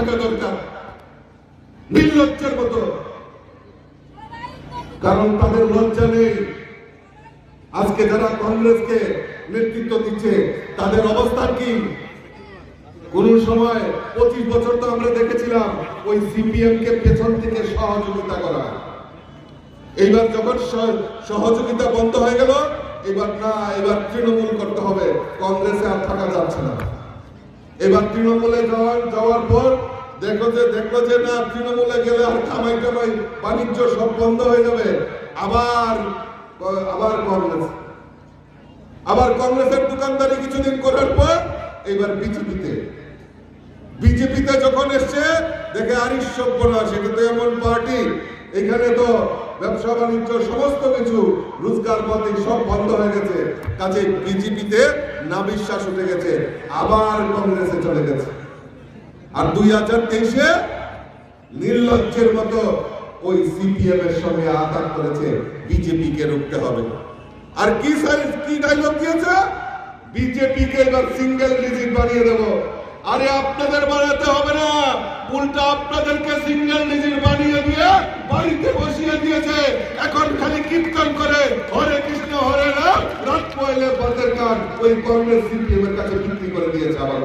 থাকা দরকার। নির্লজ্জের মতো। কারণ তাদের লজ্জা নেই। আজকে যারা কংগ্রেসকে নেতৃত্ব দিচ্ছে, তাদের অবস্থা কি? কোন সময় পঁচিশ বছর তো আমরা দেখেছিলাম, ওই সিপিএম কে পেছন থেকে সহযোগিতা করা। এইবার যখন সহযোগিতা বন্ধ হয়ে গেল, এবার না, এবার তৃণমূল করতে হবে। কংগ্রেসে আর থাকা যাচ্ছে না। এবার তৃণমূলে যাওয়ার যাওয়ার পর দেখো যে দেখল যে না, তৃণমূলে গেলে আর কামাই টামাই বাণিজ্য সব বন্ধ হয়ে যাবে। আবার আবার কংগ্রেস। আবার কংগ্রেসের দোকানদারি কিছুদিন করার পর এবার বিজেপিতে। বিজেপিতে যখন এসছে, দেখে আরিস সভ্যনাশ এটা তো এমন পার্টি। এখানে তো ব্যবসা, বাণিজ্য, সমস্ত কিছু, রোজগার, পথে সব বন্ধ কাজে বিজেপিতে না বিশ্বাস উঠে গেছে, আবার কংগ্রেসে চলে গেছে। আর দুই হাজার তেইশে নির্লজ্জের মতো ওই সিপিএম এর সঙ্গে আঘাত করেছে বিজেপি কে রুখতে হবে। আর কি সাইজ কি ডায়লগ দিয়েছে? বিজেপি কে এবার সিঙ্গেল ডিজিট বানিয়ে দেব। আরে আপনাদের বানাতে হবে না, উল্টা আপনাদেরকে সিঙ্গেল ডিজিট বানিয়ে দিয়ে বাড়িতে বসিয়ে দিয়েছে। এখন খালি কীর্তন করে হরে গান ওই কংগ্রেস কাছে বিক্রি করে দিয়েছে আমার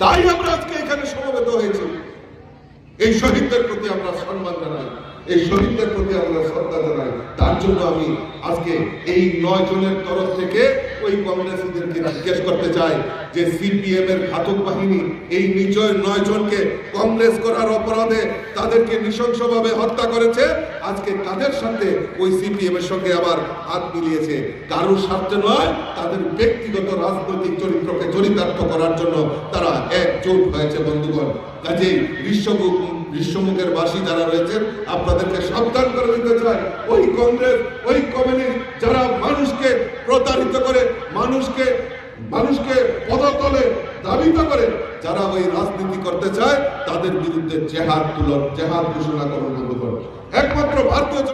তাই আমরা আজকে এখানে সমবেত হয়েছি। এই শহীদদের প্রতি আমরা সম্মান জানাই। এই শহীদদের প্রতি আমরা শ্রদ্ধা জানাই। তার জন্য আমি আজকে এই নয় জনের তরফ থেকে ওই কংগ্রেসীদেরকে জিজ্ঞেস করতে চাই যে সিপিএম এর ঘাতক বাহিনী এই নিচয় নয় জনকে কংগ্রেস করার অপরাধে তাদেরকে নৃশংসভাবে হত্যা করেছে? আজকে তাদের সাথে ওই সিপিএম এর সঙ্গে আবার হাত মিলিয়েছে। কারোর স্বার্থে নয়, তাদের ব্যক্তিগত রাজনৈতিক চরিত্রকে চরিতার্থ করার জন্য তারা একজোট হয়েছে বন্ধুগণ। কাজেই বিশ্বমুখ বিশ্বমুখের বাসী যারা রয়েছেন, আপনাদেরকে সাবধান করে দিতে চায় ওই কংগ্রেস, ওই কমিউনিস্ট যারা মানুষকে প্রতারিত করে, মানুষকে মানুষকে পদতলে দাবিত করে, যারা ওই রাজনীতি করতে চায়, তাদের বিরুদ্ধে চেহার তুলন চেহার ঘোষণা করুন একমাত্র ভারতীয়